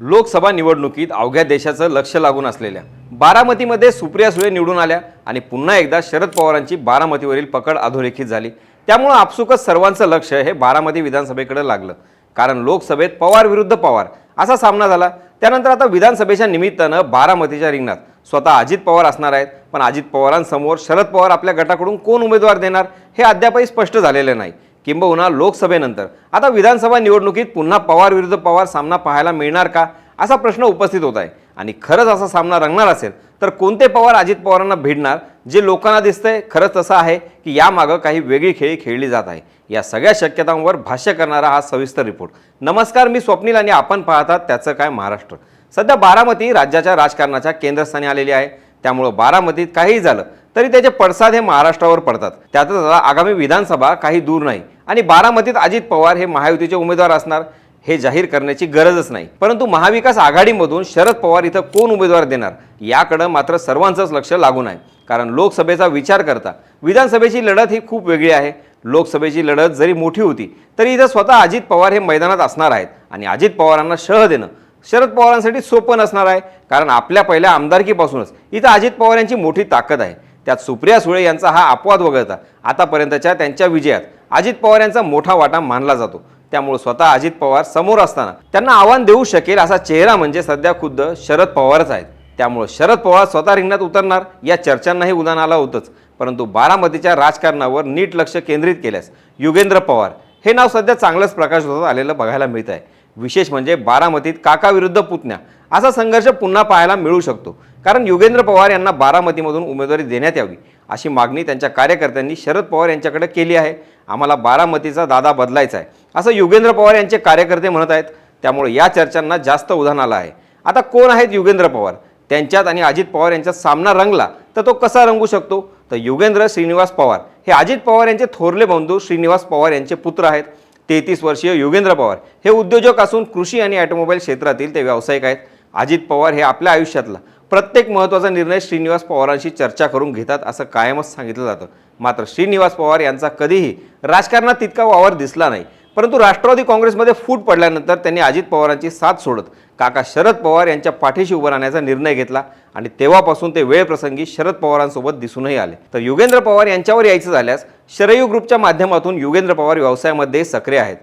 लोकसभा निवडणुकीत अवघ्या देशाचं लक्ष लागून असलेल्या बारामतीमध्ये सुप्रिया सुळे निवडून आल्या आणि पुन्हा एकदा शरद पवारांची बारामतीवरील पकड अधोरेखित झाली. त्यामुळं आपसुकच सर्वांचं लक्ष हे बारामती विधानसभेकडे लागलं. कारण लोकसभेत पवार विरुद्ध पवार असा सामना झाला. त्यानंतर आता विधानसभेच्या निमित्तानं बारामतीच्या रिंगणात स्वतः अजित पवार असणार आहेत. पण अजित पवारांसमोर शरद पवार आपल्या गटाकडून कोण उमेदवार देणार हे अद्यापही स्पष्ट झालेलं नाही. किंबहुना लोकसभेनंतर. आता विधानसभा निवडणुकीत पुन्हा पवार विरुद्ध पवार सामना पाहायला मिळणार का? असा प्रश्न उपस्थित होत आहे. आणि खरंच असा सामना रंगणार असेल तर कोणते पवार अजित पवारांना भिडणार? जे लोकांना दिसतंय खरंच तसं आहे की यामागं काही वेगळी खेळी खेळली जात आहे. या सगळ्या शक्यतांवर भाष्य करणारा हा सविस्तर रिपोर्ट. नमस्कार मी स्वप्नील आणि आपण पाहतात त्याचं काय महाराष्ट्र. सध्या बारामती राज्याच्या राजकारणाच्या केंद्रस्थानी आलेली आहे. त्यामुळं बारामतीत काहीही झालं तरी त्याचे पडसाद हे महाराष्ट्रावर पडतात. त्यातच आता आगामी विधानसभा काही दूर नाही. आणि बारामतीत अजित पवार हे महायुतीचे उमेदवार असणार हे जाहीर करण्याची गरजच नाही. परंतु महाविकास आघाडीमधून शरद पवार इथं कोण उमेदवार देणार? याकडं मात्र सर्वांचंच लक्ष लागून आहे कारण लोकसभेचा विचार करता विधानसभेची लढत ही खूप वेगळी आहे. लोकसभेची लढत जरी मोठी होती तरी इथं स्वतः अजित पवार हे मैदानात असणार आहेत. आणि अजित पवारांना शह देणं शरद पवारांसाठी सोपं नसणार आहे. कारण आपल्या पहिल्या आमदारकीपासूनच इथं अजित पवार यांची मोठी ताकद आहे. त्यात सुप्रिया सुळे यांचा हा अपवाद वगळता आतापर्यंतच्या त्यांच्या विजयात अजित पवार यांचा मोठा वाटा मानला जातो. त्यामुळे स्वतः अजित पवार समोर असताना त्यांना आव्हान देऊ शकेल असा चेहरा म्हणजे सध्या खुद्द शरद पवारच आहेत. त्यामुळे शरद पवार स्वतः रिंगणात उतरणार या चर्चांनाही उदाहरण आलं होतंच. परंतु बारामतीच्या राजकारणावर नीट लक्ष केंद्रित केल्यास युगेंद्र पवार हे नाव सध्या चांगलंच प्रकाश होत आलेलं बघायला मिळत आहे विशेष म्हणजे बारामतीत काकाविरुद्ध पुतण्या. असा संघर्ष पुन्हा पाहायला मिळू शकतो. कारण युगेंद्र पवार यांना बारामतीमधून उमेदवारी देण्यात यावी अशी मागणी त्यांच्या कार्यकर्त्यांनी शरद पवार यांच्याकडे केली आहे. आम्हाला बारामतीचा दादा बदलायचा आहे. असं युगेंद्र पवार यांचे कार्यकर्ते म्हणत आहेत. त्यामुळे या चर्चांना जास्त उधाण आलं आहे. आता कोण आहेत युगेंद्र पवार? त्यांच्यात आणि अजित पवार यांचा सामना रंगला तर तो कसा रंगू शकतो? तर युगेंद्र श्रीनिवास पवार. हे अजित पवार यांचे थोरले बंधू श्रीनिवास पवार यांचे पुत्र आहेत. तेहतीस वर्षीय योगेंद्र पवार हे उद्योजक असून कृषी आणि ऑटोमोबाईल क्षेत्रातील ते व्यावसायिक आहेत. अजित पवार हे आपल्या आयुष्यातला प्रत्येक महत्त्वाचा निर्णय श्रीनिवास पवारांशी चर्चा करून घेतात असं कायमच सांगितलं जातं. मात्र श्रीनिवास पवार यांचा कधीही राजकारणात तितका वावर दिसला नाही. परंतु राष्ट्रवादी काँग्रेसमध्ये फूट पडल्यानंतर त्यांनी अजित पवारांची साथ सोडत काका शरद पवार यांच्या पाठीशी उभं राहण्याचा निर्णय घेतला आणि तेव्हापासून ते वेळप्रसंगी शरद पवारांसोबत दिसूनही आले. तर युगेंद्र पवार यांच्यावर यायचं झाल्यास शरयू ग्रुपच्या माध्यमातून युगेंद्र पवार व्यवसायामध्ये सक्रिय आहेत.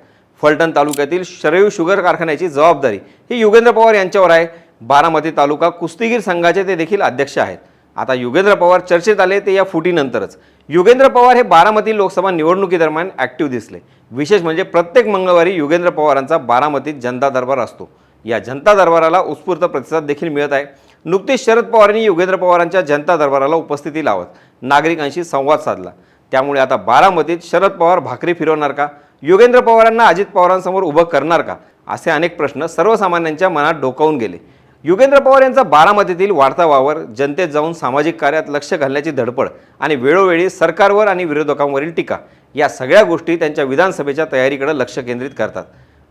फलटण तालुक्यातील शरयू शुगर कारखान्याची जबाबदारी ही युगेंद्र पवार यांच्यावर आहे. बारामती तालुका कुस्तीगीर संघाचे ते देखील अध्यक्ष आहेत. आता युगेंद्र पवार चर्चेत आले ते या फुटीनंतरच. युगेंद्र पवार हे बारामती लोकसभा निवडणुकीदरम्यान ॲक्टिव्ह दिसले. विशेष म्हणजे प्रत्येक मंगळवारी युगेंद्र पवारांचा बारामतीत जनता दरबार असतो. या जनता दरबाराला उत्स्फूर्त प्रतिसाद देखील मिळत आहे. नुकतीच शरद पवारांनी युगेंद्र पवारांच्या जनता दरबाराला उपस्थिती लावत नागरिकांशी संवाद साधला. त्यामुळे आता बारामतीत शरद पवार भाकरी फिरवणार का? युगेंद्र पवारांना अजित पवारांसमोर उभं करणार का? असे अनेक प्रश्न सर्वसामान्यांच्या मनात डोकावून गेले. युगेंद्र पवार यांचा बारामतीतील वाढता वावर जनतेत जाऊन सामाजिक कार्यात लक्ष घालण्याची धडपड आणि वेळोवेळी सरकारवर आणि विरोधकांवरील टीका या सगळ्या गोष्टी त्यांच्या विधानसभेच्या तयारीकडे लक्ष केंद्रित करतात.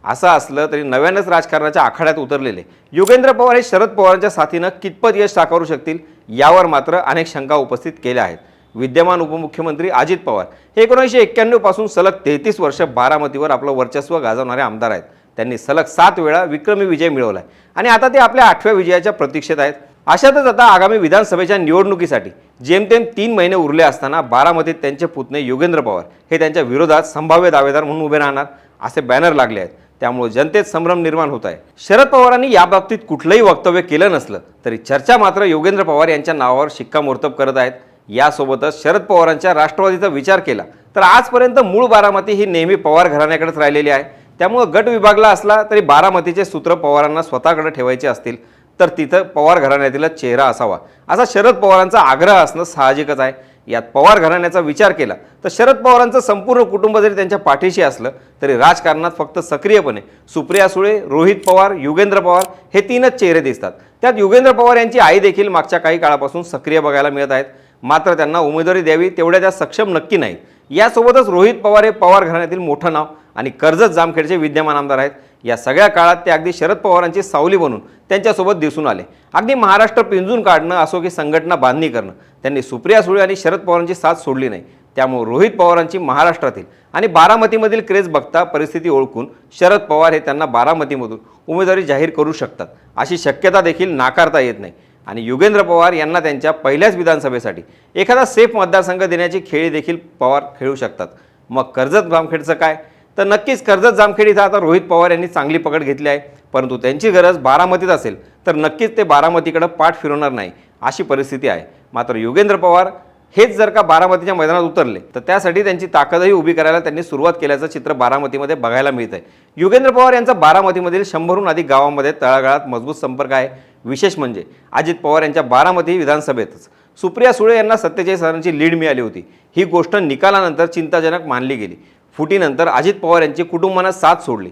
असं असलं तरी नव्यानंच राजकारणाच्या आखाड्यात उतरलेले युगेंद्र पवार हे शरद पवारांच्या साथीनं कितपत यश साकारू शकतील यावर मात्र अनेक शंका उपस्थित केल्या आहेत. विद्यमान उपमुख्यमंत्री अजित पवार हे एकोणीसशे एक्क्याण्णवपासून सलग तेहतीस वर्ष बारामतीवर आपलं वर्चस्व गाजवणारे आमदार आहेत. त्यांनी सलग सात वेळा विक्रमी विजय मिळवलाय. आणि आता ते आपल्या आठव्या विजयाच्या प्रतीक्षेत आहेत. अशातच आता आगामी विधानसभेच्या निवडणुकीसाठी जेमतेम तीन महिने उरले असताना बारामतीत त्यांचे पुतणे योगेंद्र पवार हे त्यांच्या विरोधात संभाव्य दावेदार म्हणून उभे राहणार असे बॅनर लागले आहेत. त्यामुळे जनतेत संभ्रम निर्माण होत आहे. शरद पवारांनी याबाबतीत कुठलंही वक्तव्य केलं नसलं तरी चर्चा मात्र योगेंद्र पवार यांच्या नावावर शिक्कामोर्तब करत आहेत. यासोबतच शरद पवारांच्या राष्ट्रवादीचा विचार केला तर आजपर्यंत मूळ बारामती ही नेहमी पवार घराण्याकडेच राहिलेली आहे. त्यामुळं गट विभागला असला तरी बारामतीचे सूत्र पवारांना स्वतःकडे ठेवायचे असतील तर तिथं पवार घराण्यातीलच चेहरा असावा. असा शरद पवारांचा आग्रह असणं साहजिकच आहे. यात पवार घराण्याचा विचार केला तर शरद पवारांचं संपूर्ण कुटुंब जरी त्यांच्या पाठीशी असलं तरी राजकारणात फक्त सक्रियपणे सुप्रिया सुळे रोहित पवार युगेंद्र पवार हे तीनच चेहरे दिसतात. त्यात युगेंद्र पवार यांची आई देखील मागच्या काही काळापासून सक्रिय बघायला मिळत आहेत. मात्र त्यांना उमेदवारी द्यावी तेवढ्या त्या सक्षम नक्की नाहीत. यासोबतच रोहित पवार हे पवार घराण्यातील मोठं नाव आणि कर्जत जामखेडचे विद्यमान आमदार आहेत. या सगळ्या काळात ते अगदी शरद पवारांची सावली बनून त्यांच्यासोबत दिसून आले. अगदी महाराष्ट्र पिंजून काढणं असो की संघटना बांधणी करणं त्यांनी सुप्रिया सुळे आणि शरद पवारांची साथ सोडली नाही. त्यामुळे रोहित पवारांची महाराष्ट्रातील आणि बारामतीमधील क्रेज बघता परिस्थिती ओळखून शरद पवार हे त्यांना बारामतीमधून उमेदवारी जाहीर करू शकतात. अशी शक्यता देखील नाकारता येत नाही. आणि युगेंद्र पवार यांना त्यांच्या पहिल्याच विधानसभेसाठी एखादा सेफ मतदारसंघ देण्याची खेळी देखील पवार खेळू शकतात. मग कर्जत जामखेडचं काय? तर नक्कीच कर्जत जामखेड इथं आता रोहित पवार यांनी चांगली पकड घेतली आहे. परंतु त्यांची गरज बारामतीत असेल तर नक्कीच ते बारामतीकडं पाठ फिरवणार नाही अशी परिस्थिती आहे. मात्र युगेंद्र पवार हेच जर का बारामतीच्या मैदानात उतरले तर त्यासाठी त्यांची ताकदही उभी करायला त्यांनी सुरुवात केल्याचं चित्र बारामतीमध्ये बघायला मिळत आहे युगेंद्र पवार यांचा बारामतीमधील शंभरहून अधिक गावांमध्ये तळागाळात मजबूत संपर्क आहे. विशेष म्हणजे अजित पवार यांच्या बारामती विधानसभेतच. सुप्रिया सुळे यांना सत्तेचाळीस हजारांची लीड मिळाली होती. ही गोष्ट निकालानंतर चिंताजनक मानली गेली. फुटीनंतर अजित पवार यांची कुटुंबानं साथ सोडली.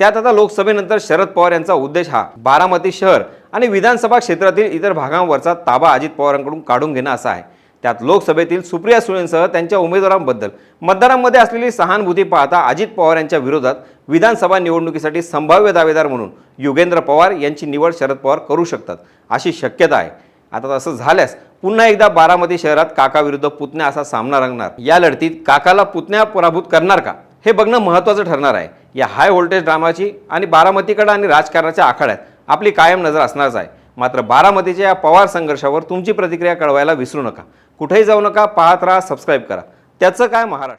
त्यात आता लोकसभेनंतर शरद पवार यांचा उद्देश हा बारामती शहर आणि विधानसभा क्षेत्रातील इतर भागांवरचा ताबा अजित पवारांकडून काढून घेणं असा आहे. त्यात लोकसभेतील सुप्रिया सुळेंसह त्यांच्या उमेदवारांबद्दल मतदारांमध्ये असलेली सहानुभूती पाहता अजित पवार यांच्या विरोधात विधानसभा निवडणुकीसाठी संभाव्य दावेदार म्हणून योगेंद्र पवार यांची निवड शरद पवार करू शकतात अशी शक्यता आहे. आता तसं झाल्यास पुन्हा एकदा बारामती शहरात काकाविरुद्ध पुतण्या असा सामना रंगणार. या लढतीत काकाला पुतण्या पराभूत करणार का? हे बघणं महत्त्वाचं ठरणार आहे. या हाय व्होल्टेज ड्रामाची आणि बारामतीकडं आणि राजकारणाच्या आखाड्यात आपली कायम नजर असणारच आहे. मात्र बारामतीच्या या पवार संघर्षावर तुमची प्रतिक्रिया कळवायला विसरू नका. कुठेही जाऊ नका पाहत राहा सबस्क्राईब करा. त्याचं काय महाराष्ट्र?